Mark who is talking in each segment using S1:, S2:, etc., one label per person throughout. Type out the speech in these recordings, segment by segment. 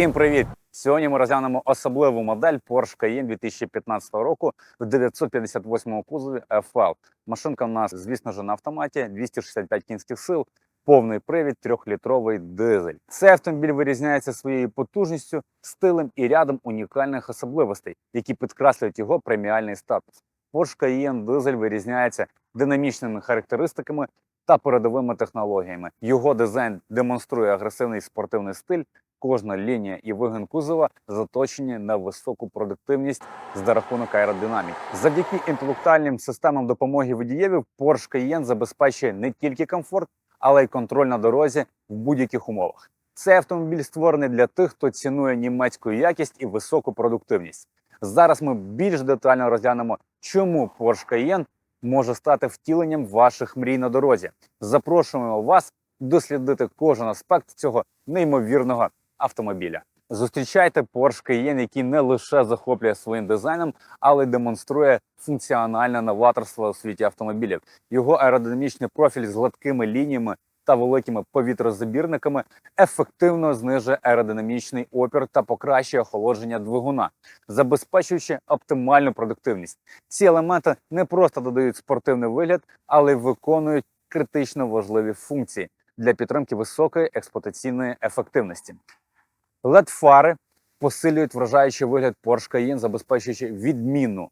S1: Всім привіт! Сьогодні ми розглянемо особливу модель Porsche Cayenne 2015 року в 958 кузові FL. Машинка у нас, звісно ж, на автоматі, 265 кінських сил, повний привід, 3-літровий дизель. Цей автомобіль вирізняється своєю потужністю, стилем і рядом унікальних особливостей, які підкреслюють його преміальний статус. Porsche Cayenne дизель вирізняється динамічними характеристиками та передовими технологіями. Його дизайн демонструє агресивний спортивний стиль. Кожна лінія і вигин кузова заточені на високу продуктивність за рахунок аеродинаміки. Завдяки інтелектуальним системам допомоги водієві Porsche Cayenne забезпечує не тільки комфорт, але й контроль на дорозі в будь-яких умовах. Цей автомобіль створений для тих, хто цінує німецьку якість і високу продуктивність. Зараз ми більш детально розглянемо, чому Porsche Cayenne може стати втіленням ваших мрій на дорозі. Запрошуємо вас дослідити кожен аспект цього неймовірного автомобіля. Зустрічайте Porsche Cayenne, який не лише захоплює своїм дизайном, але й демонструє функціональне новаторство у світі автомобілів. Його аеродинамічний профіль з гладкими лініями та великими повітрозабірниками ефективно знижує аеродинамічний опір та покращує охолодження двигуна, забезпечуючи оптимальну продуктивність. Ці елементи не просто додають спортивний вигляд, але й виконують критично важливі функції для підтримки високої експлуатаційної ефективності. LED-фари посилюють вражаючий вигляд Porsche Cayenne, забезпечуючи відмінну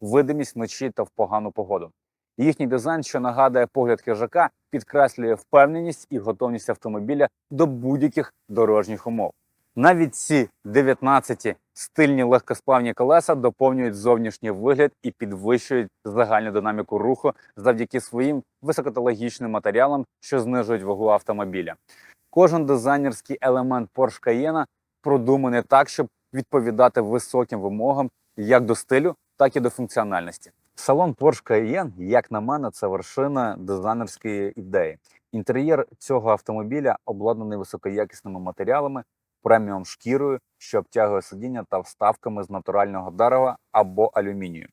S1: видимість вночі та в погану погоду. Їхній дизайн, що нагадує погляд хижака, підкреслює впевненість і готовність автомобіля до будь-яких дорожніх умов. Навіть ці 19 стильні легкосплавні колеса доповнюють зовнішній вигляд і підвищують загальну динаміку руху завдяки своїм високотологічним матеріалам, що знижують вагу автомобіля. Кожен дизайнерський елемент Porsche Cayenne продуманий так, щоб відповідати високим вимогам як до стилю, так і до функціональності. Салон Porsche Cayenne, як на мене, це вершина дизайнерської ідеї. Інтер'єр цього автомобіля обладнаний високоякісними матеріалами, преміум шкірою, що обтягує сидіння та вставками з натурального дерева або алюмінію,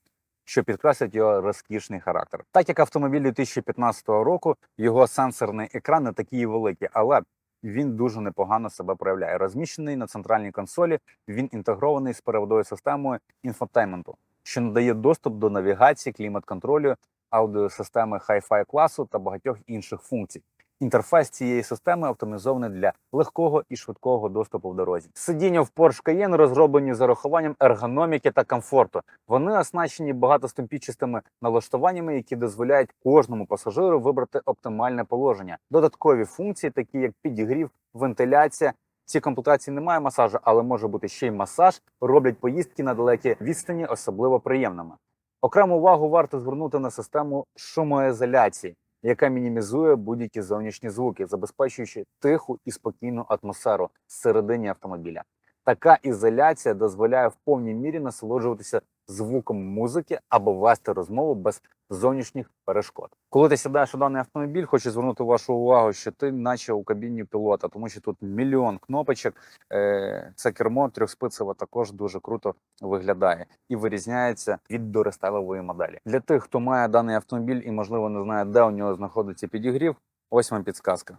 S1: що підкреслять його розкішний характер. Так як автомобіль 2015 року, його сенсорний екран не такий великий, але він дуже непогано себе проявляє. Розміщений на центральній консолі, він інтегрований з переводовою системою інфотейменту, що надає доступ до навігації, клімат-контролю, аудіосистеми Hi-Fi класу та багатьох інших функцій. Інтерфейс цієї системи оптимізований для легкого і швидкого доступу в дорозі. Сидіння в Porsche Cayenne розроблені з урахуванням ергономіки та комфорту. Вони оснащені багатоступінчастими налаштуваннями, які дозволяють кожному пасажиру вибрати оптимальне положення. Додаткові функції, такі як підігрів, вентиляція. В цій комплектації немає масажу, але може бути ще й масаж, роблять поїздки на далекі відстані особливо приємними. Окрему увагу варто звернути на систему шумоізоляції, яка мінімізує будь-які зовнішні звуки, забезпечуючи тиху і спокійну атмосферу всередині автомобіля. Така ізоляція дозволяє в повній мірі насолоджуватися звуком музики або вести розмову без зовнішніх перешкод. Коли ти сідаєш у даний автомобіль, хочу звернути вашу увагу, що ти, наче у кабіні пілота, тому що тут мільйон кнопочок. Е, Це кермо трьохспицеве також дуже круто виглядає і вирізняється від дорестайлової моделі. Для тих, хто має даний автомобіль і, можливо, не знає, де у нього знаходиться підігрів. Ось вам підсказка.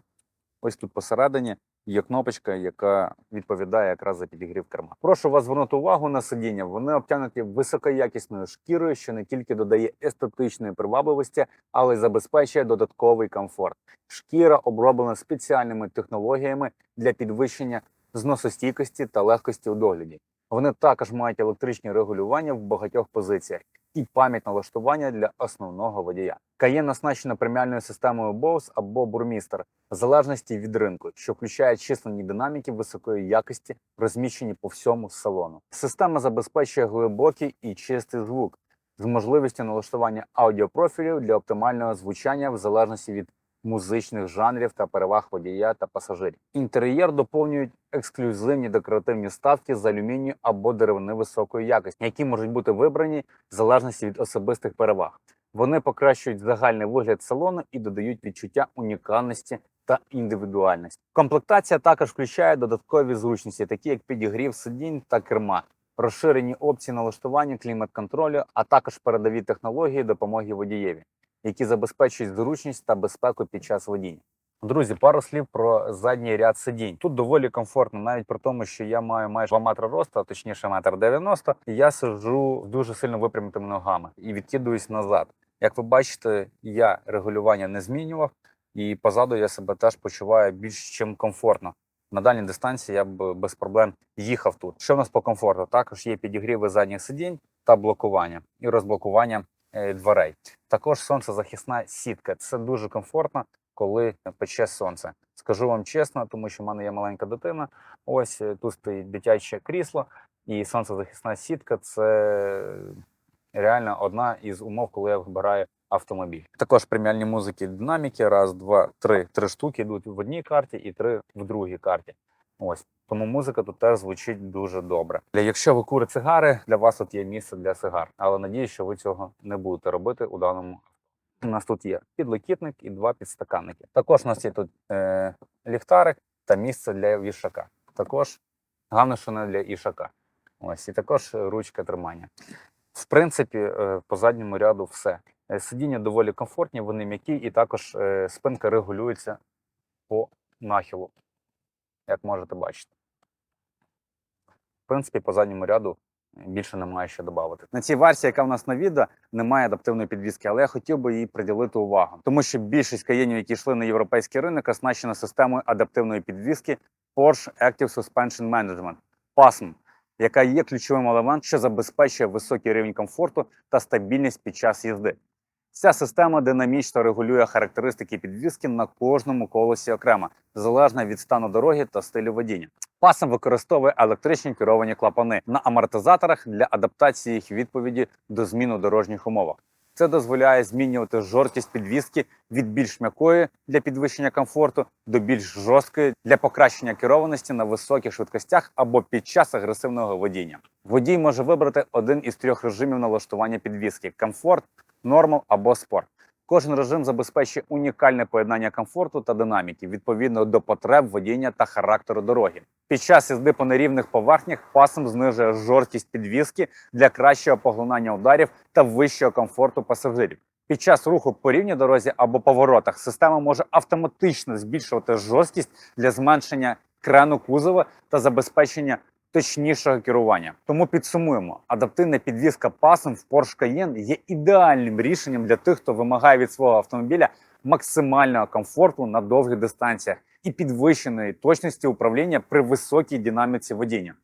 S1: Ось тут посередині є кнопочка, яка відповідає якраз за підігрів керма. Прошу вас звернути увагу на сидіння. Вони обтянуті високоякісною шкірою, що не тільки додає естетичної привабливості, але й забезпечує додатковий комфорт. Шкіра оброблена спеціальними технологіями для підвищення зносостійкості та легкості у догляді. Вони також мають електричні регулювання в багатьох позиціях і пам'ять налаштування для основного водія. Каєн оснащена преміальною системою Bose або Burmester в залежності від ринку, що включає численні динаміки високої якості, розміщені по всьому салону. Система забезпечує глибокий і чистий звук з можливістю налаштування аудіопрофілів для оптимального звучання в залежності від музичних жанрів та переваг водія та пасажирів. Інтер'єр доповнюють ексклюзивні декоративні ставки з алюмінію або деревини високої якості, які можуть бути вибрані в залежності від особистих переваг. Вони покращують загальний вигляд салону і додають відчуття унікальності та індивідуальності. Комплектація також включає додаткові зручності, такі як підігрів сидінь та керма, розширені опції налаштування клімат-контролю, а також передові технології допомоги водієві, які забезпечують зручність та безпеку під час водіння. Друзі, пару слів про задній ряд сидінь. Тут доволі комфортно, навіть при тому, що я маю майже 2 метри росту, а точніше метр 90, і я сиджу дуже сильно випрямитими ногами і відкидуюсь назад. Як ви бачите, я регулювання не змінював, і позаду я себе теж почуваю більш чим комфортно. На дальній дистанції я б без проблем їхав тут. Що в нас по комфорту? Також є підігріви задніх сидінь та блокування і розблокування дверей. Також сонцезахисна сітка. Це дуже комфортно, коли пече сонце. Скажу вам чесно, тому що в мене є маленька дитина. Ось е, тут стоїть дитяче крісло, і сонцезахисна сітка це реально одна із умов, коли я вибираю автомобіль. Також преміальні музики динаміки. Раз, два, три. Три штуки йдуть в одній карті і три в другій карті. Ось тому музика тут теж звучить дуже добре. Якщо ви курите цигари, для вас тут є місце для сигар, але надію, що ви цього не будете робити у даному. У нас тут є підлокітник і два підстаканники. Також у нас є тут е, ліхтарик та місце для вішака. Також головне, що не для ішака. Ось і також ручка тримання. В принципі, е, по задньому ряду все. Е, Сидіння доволі комфортні, вони м'які, і також е, спинка регулюється по нахилу, як можете бачити. В принципі, по задньому ряду більше немає що додати. На цій версії, яка в нас на відео, немає адаптивної підвіски, але я хотів би їй приділити увагу, тому що більшість каєнів, які йшли на європейський ринок, оснащена системою адаптивної підвіски Porsche Active Suspension Management PASM, яка є ключовим елементом, що забезпечує високий рівень комфорту та стабільність під час їзди. Ця система динамічно регулює характеристики підвіски на кожному колесі окремо, залежно від стану дороги та стилю водіння. Пасом використовує електричні керовані клапани на амортизаторах для адаптації їх відповіді до змін у дорожніх умовах. Це дозволяє змінювати жорсткість підвіски від більш м'якої для підвищення комфорту до більш жорсткої для покращення керованості на високих швидкостях або під час агресивного водіння. Водій може вибрати один із трьох режимів налаштування підвіски: комфорт, нормал або спорт. Кожен режим забезпечує унікальне поєднання комфорту та динаміки відповідно до потреб водіння та характеру дороги. Під час їзди по нерівних поверхнях пасом знижує жорсткість підвіски для кращого поглинання ударів та вищого комфорту пасажирів. Під час руху по рівній дорозі або поворотах система може автоматично збільшувати жорсткість для зменшення крену кузова та забезпечення точнішого керування. Тому підсумуємо: адаптивна підвізка пасом в Porsche Cayenne є ідеальним рішенням для тих, хто вимагає від свого автомобіля максимального комфорту на довгих дистанціях і підвищеної точності управління при високій динаміці водіння.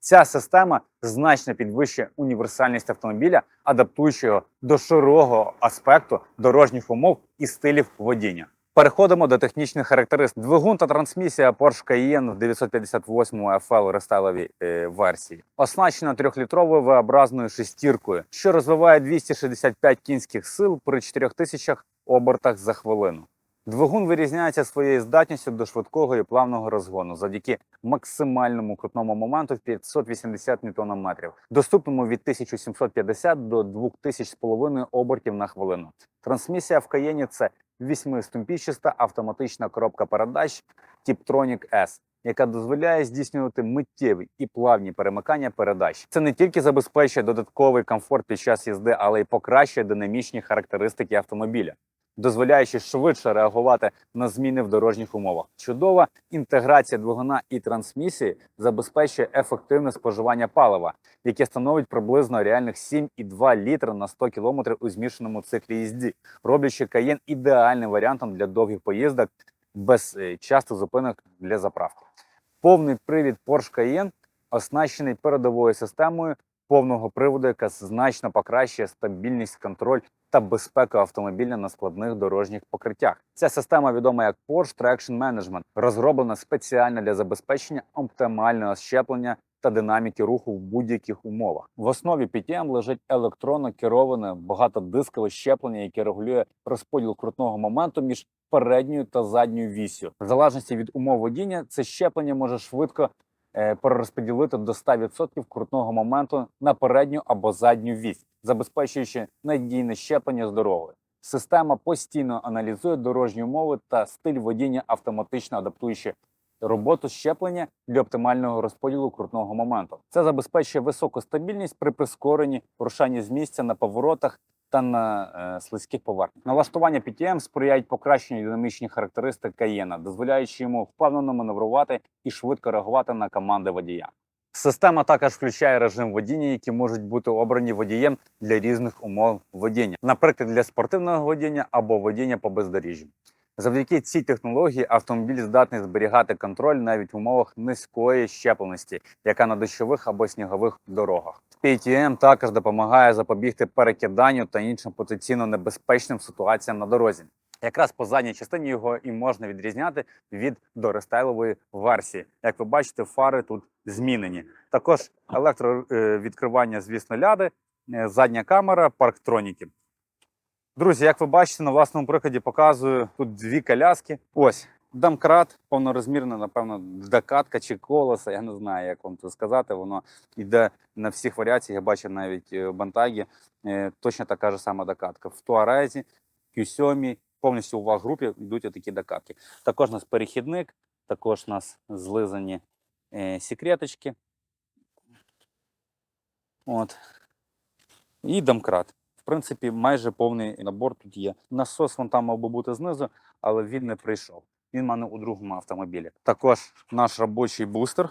S1: Ця система значно підвищує універсальність автомобіля, адаптуючи його до широкого аспекту дорожніх умов і стилів водіння. Переходимо до технічних характеристик. Двигун та трансмісія Porsche Cayenne в 958 FL рестайловій е, версії оснащена трьохлітровою V-образною шестіркою, що розвиває 265 кінських сил при 4000 обертах за хвилину. Двигун вирізняється своєю здатністю до швидкого і плавного розгону завдяки максимальному крутному моменту в 580 Нм, доступному від 1750 до 2000,5 обертів на хвилину. Трансмісія в Каєні це Вісьмиступінчаста автоматична коробка передач Tiptronic S, яка дозволяє здійснювати миттєві і плавні перемикання передач. Це не тільки забезпечує додатковий комфорт під час їзди, але й покращує динамічні характеристики автомобіля, дозволяючи швидше реагувати на зміни в дорожніх умовах. Чудова інтеграція двигуна і трансмісії забезпечує ефективне споживання палива, яке становить приблизно реальних 7,2 літра на 100 км у змішаному циклі їзді, роблячи каєн ідеальним варіантом для довгих поїздок без е, часто зупинок для заправки. Повний привід Porsche Cayenne оснащений передовою системою повного приводу, яка значно покращує стабільність, контроль та безпеку автомобіля на складних дорожніх покриттях. Ця система відома як Porsche Traction Management, розроблена спеціально для забезпечення оптимального щеплення та динаміки руху в будь-яких умовах. В основі PTM лежить електронно кероване багатодискове щеплення, яке регулює розподіл крутного моменту між передньою та задньою вісю. В залежності від умов водіння, це щеплення може швидко перерозподілити до 100% крутного моменту на передню або задню вісь, забезпечуючи надійне щеплення з дорогою. Система постійно аналізує дорожні умови та стиль водіння, автоматично адаптуючи роботу щеплення для оптимального розподілу крутного моменту. Це забезпечує високу стабільність при прискоренні рушанні з місця на поворотах та на е, слизьких поверхнях. Налаштування PTM сприяють покращенню динамічних характеристик Каєна, дозволяючи йому впевнено маневрувати і швидко реагувати на команди водія. Система також включає режим водіння, які можуть бути обрані водієм для різних умов водіння, наприклад, для спортивного водіння або водіння по бездоріжжю. Завдяки цій технології автомобіль здатний зберігати контроль навіть в умовах низької щепленості, яка на дощових або снігових дорогах. PTM також допомагає запобігти перекиданню та іншим потенційно небезпечним ситуаціям на дорозі. Якраз по задній частині його і можна відрізняти від дорестайлової версії. Як ви бачите, фари тут змінені. Також електровідкривання, звісно, ляди, е, задня камера, парктроніки. Друзі, як ви бачите, на власному прикладі показую тут дві коляски. Ось домкрат, повнорозмірна, напевно, докатка чи колеса. Я не знаю, як вам це сказати. Воно йде на всіх варіаціях. Я бачив навіть е, в Бантагі. е, Точно така ж сама докатка. В Туарезі, Q7, повністю у ваг групі йдуть такі докатки. Також у нас перехідник, також у нас злизані е, секреточки. От. І домкрат. В принципі, майже повний набор тут є. Насос вон там мав би бути знизу, але він не прийшов. Він в мене у другому автомобілі. Також наш робочий бустер.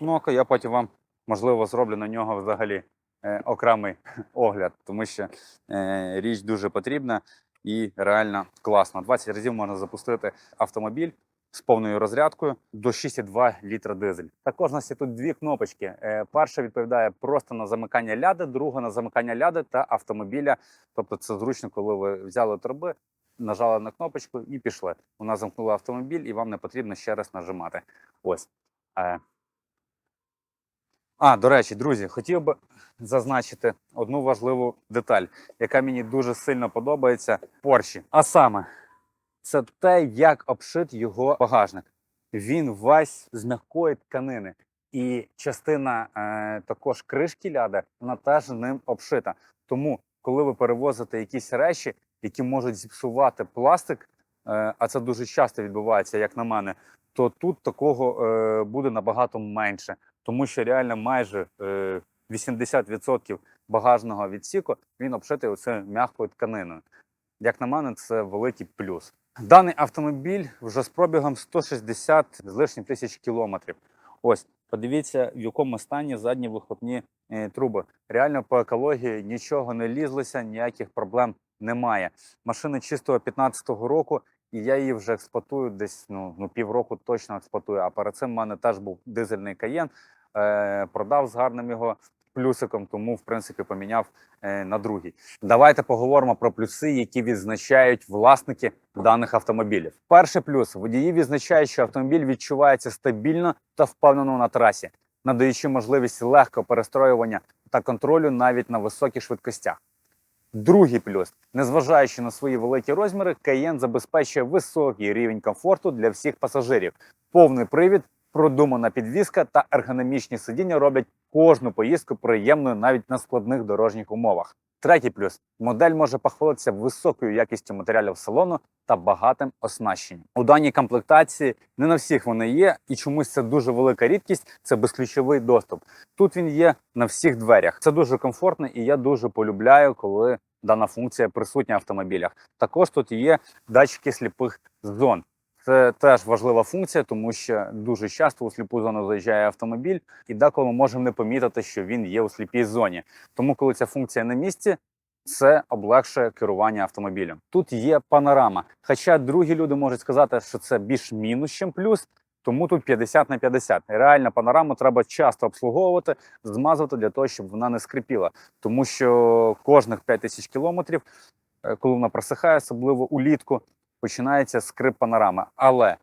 S1: Ну, а я потім вам, можливо, зроблю на нього взагалі е, окремий огляд, тому що е, річ дуже потрібна і реально класна. 20 разів можна запустити автомобіль з повною розрядкою до 6,2 літра дизель. Також у нас є тут дві кнопочки. Е, Перша відповідає просто на замикання ляди, друга на замикання ляди та автомобіля. Тобто це зручно, коли ви взяли труби, нажали на кнопочку і пішли. Вона замкнула автомобіль, і вам не потрібно ще раз нажимати. Ось. Е. А, до речі, друзі, хотів би зазначити одну важливу деталь, яка мені дуже сильно подобається Порші. А саме, це те, як обшит його багажник. Він весь з м'якої тканини. І частина е, також кришки ляда, вона теж ним обшита. Тому, коли ви перевозите якісь речі, які можуть зіпсувати пластик, е, а це дуже часто відбувається, як на мене, то тут такого е, буде набагато менше, тому що реально майже е, 80% багажного відсіку він обшитий оце м'якою тканиною. Як на мене, це великий плюс. Даний автомобіль вже з пробігом 160 з лишнім тисяч кілометрів. Ось, подивіться, в якому стані задні вихлопні е, труби. Реально по екології нічого не лізлося, ніяких проблем немає. Машина чистого 15-го року, і я її вже експлуатую десь ну, ну півроку точно експлуатую. А перед цим в мене теж був дизельний каєн. Е, продав з гарним його плюсиком, тому в принципі поміняв е, на другий. Давайте поговоримо про плюси, які відзначають власники даних автомобілів. Перший плюс водії відзначають, що автомобіль відчувається стабільно та впевнено на трасі, надаючи можливість легкого перестроювання та контролю навіть на високих швидкостях. Другий плюс, незважаючи на свої великі розміри, Cayenne забезпечує високий рівень комфорту для всіх пасажирів. Повний привід, продумана підвізка та ергономічні сидіння роблять кожну поїздку приємною навіть на складних дорожніх умовах. Третій плюс модель може похвалитися високою якістю матеріалів салону та багатим оснащенням. У даній комплектації не на всіх вони є, і чомусь це дуже велика рідкість. Це безключовий доступ. Тут він є на всіх дверях. Це дуже комфортно, і я дуже полюбляю, коли дана функція присутня в автомобілях. Також тут є датчики сліпих зон. Це теж важлива функція, тому що дуже часто у сліпу зону заїжджає автомобіль, і деколи ми можемо не помітити, що він є у сліпій зоні. Тому, коли ця функція на місці, це облегшує керування автомобілем. Тут є панорама. Хоча другі люди можуть сказати, що це більш мінус, ніж плюс. Тому тут 50 на 50. Реально панораму треба часто обслуговувати, змазувати для того, щоб вона не скрипіла. Тому що кожних 5 тисяч кілометрів, е, коли вона просихає, особливо улітку, починається скрип панорами. Але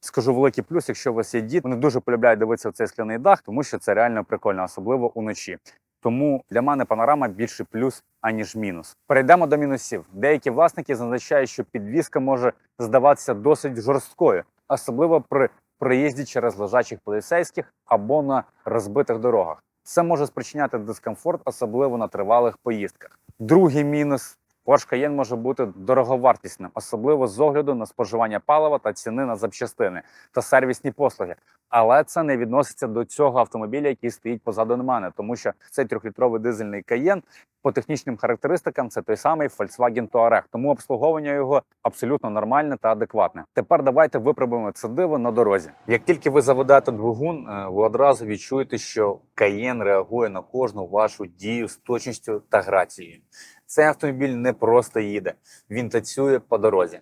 S1: скажу великий плюс, якщо у вас є діти, вони дуже полюбляють дивитися в цей скляний дах, тому що це реально прикольно, особливо уночі. Тому для мене панорама більше плюс, аніж мінус. Перейдемо до мінусів. Деякі власники зазначають, що підвізка може здаватися досить жорсткою, особливо при проїзді через лежачих поліцейських або на розбитих дорогах. Це може спричиняти дискомфорт, особливо на тривалих поїздках. Другий мінус Porsche Cayenne може бути дороговартісним, особливо з огляду на споживання палива та ціни на запчастини та сервісні послуги. Але це не відноситься до цього автомобіля, який стоїть позаду мене, тому що цей трьохлітровий дизельний Cayenne по технічним характеристикам це той самий Volkswagen Touareg, тому обслуговування його абсолютно нормальне та адекватне. Тепер давайте випробуємо це диво на дорозі. Як тільки ви заведете двигун, е, ви одразу відчуєте, що Cayenne реагує на кожну вашу дію з точністю та грацією. Цей автомобіль не просто їде, він танцює по дорозі,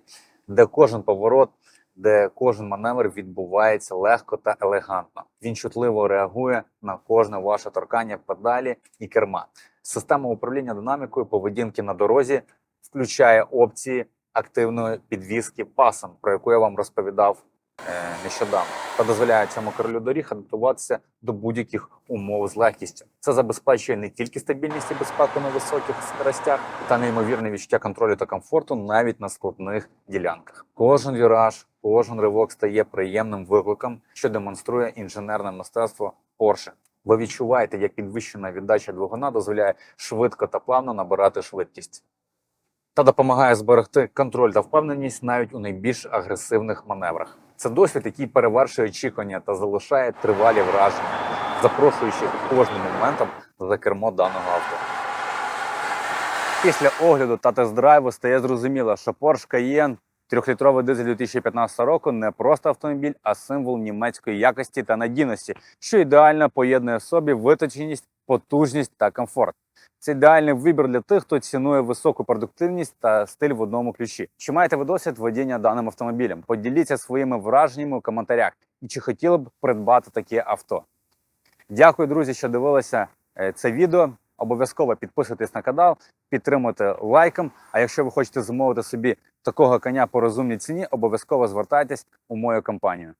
S1: де кожен поворот, де кожен маневр відбувається легко та елегантно. Він чутливо реагує на кожне ваше торкання педалі і керма. Система управління динамікою поведінки на дорозі включає опції активної підвізки пасом, про яку я вам розповідав нещодавно, та дозволяє цьому королю доріг адаптуватися до будь-яких умов з легкістю. Це забезпечує не тільки стабільність і безпеку на високих скоростях, та неймовірне відчуття контролю та комфорту навіть на складних ділянках. Кожен віраж, кожен ривок стає приємним викликом, що демонструє інженерне мистецтво Porsche. Ви відчуваєте, як підвищена віддача двигуна дозволяє швидко та плавно набирати швидкість та допомагає зберегти контроль та впевненість навіть у найбільш агресивних маневрах. Це досвід, який перевершує очікування та залишає тривалі враження, запрошуючи кожним моментом за кермо даного авто. Після огляду та тест-драйву стає зрозуміло, що Porsche Cayenne трьохлітровий дизель 2015 року не просто автомобіль, а символ німецької якості та надійності, що ідеально поєднує в собі виточеність, потужність та комфорт. Це ідеальний вибір для тих, хто цінує високу продуктивність та стиль в одному ключі. Чи маєте ви досвід водіння даним автомобілем? Поділіться своїми враженнями у коментарях і чи хотіли б придбати таке авто. Дякую, друзі, що дивилися е, це відео. Обов'язково підписуйтесь на канал, підтримуйте лайком. А якщо ви хочете замовити собі такого коня по розумній ціні, обов'язково звертайтесь у мою компанію.